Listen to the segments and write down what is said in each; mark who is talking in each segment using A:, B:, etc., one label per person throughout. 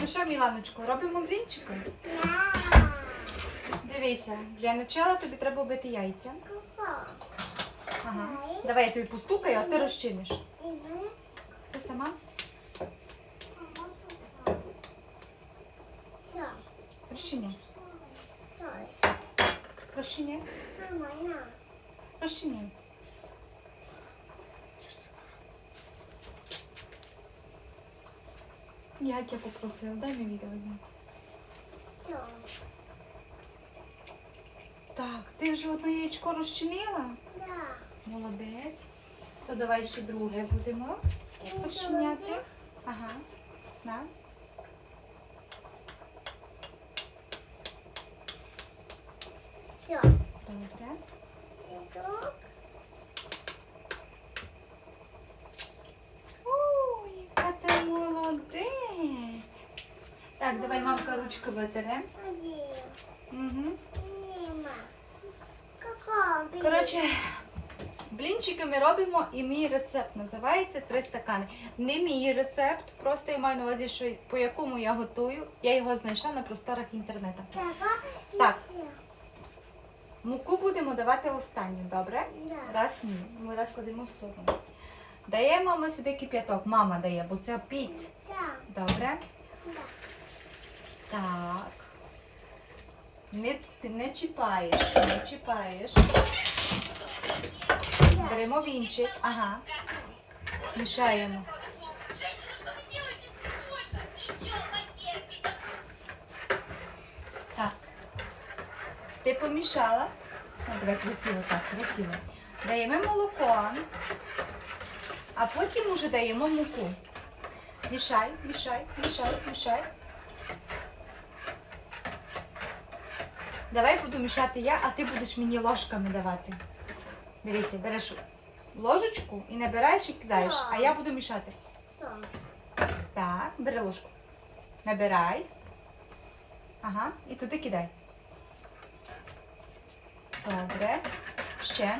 A: Ну що, Міланочко, робимо блінчики? Дивися, для начала тобі треба вбити яйця. Ага. Давай я тобі постукаю, а ти розчиниш. Ти сама? Розчиняй. Розчиняй. Розчиняй. Я тебе попросила, дай мені відео зняти.
B: Все.
A: Так, ти вже одне яєчко розчинила?
B: Да.
A: Молодець. То давай ще друге будемо розчиняти. Ага. На.
B: Все.
A: Добре.
B: І тут.
A: Ой, яка ти молодець. Так, давай мамка ручки витере. Угу. Коротше, блінчики ми робимо і мій рецепт називається три стакани. Не мій рецепт, просто я маю на увазі, що по якому я готую. Я його знайшла на просторах інтернету. Так. Муку будемо давати останню, добре? Раз ні. Ми раз кладемо в сторону. Даємо ми сюди кип'яток. Мама дає, бо це піць. Добре? Так. Не, ти не чіпаєш, не чіпаєш. Беремо вінчик. Ага. Мішаємо. Так. Ти помішала. Ну, давай красиво, так, красиво. Даємо молоко, а потім уже даємо муку. Мішай, мішай, мішай, мішай. Давай буду мішати я, а ти будеш мені ложками давати. Дивися, береш ложечку і набираєш і кидаєш, а я буду мішати. Так, бери ложку. Набирай. Ага, і туди кидай. Добре. Ще.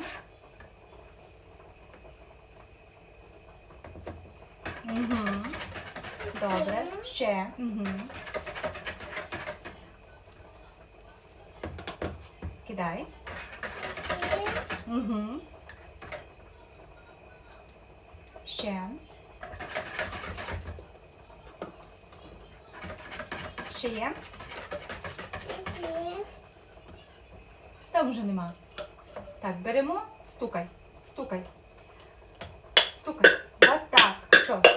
A: Угу. Добре. Ще. Угу. Кидай. Угу. Ще. Ще є? Там вже нема. Так, беремо, стукай, стукай. Стукай.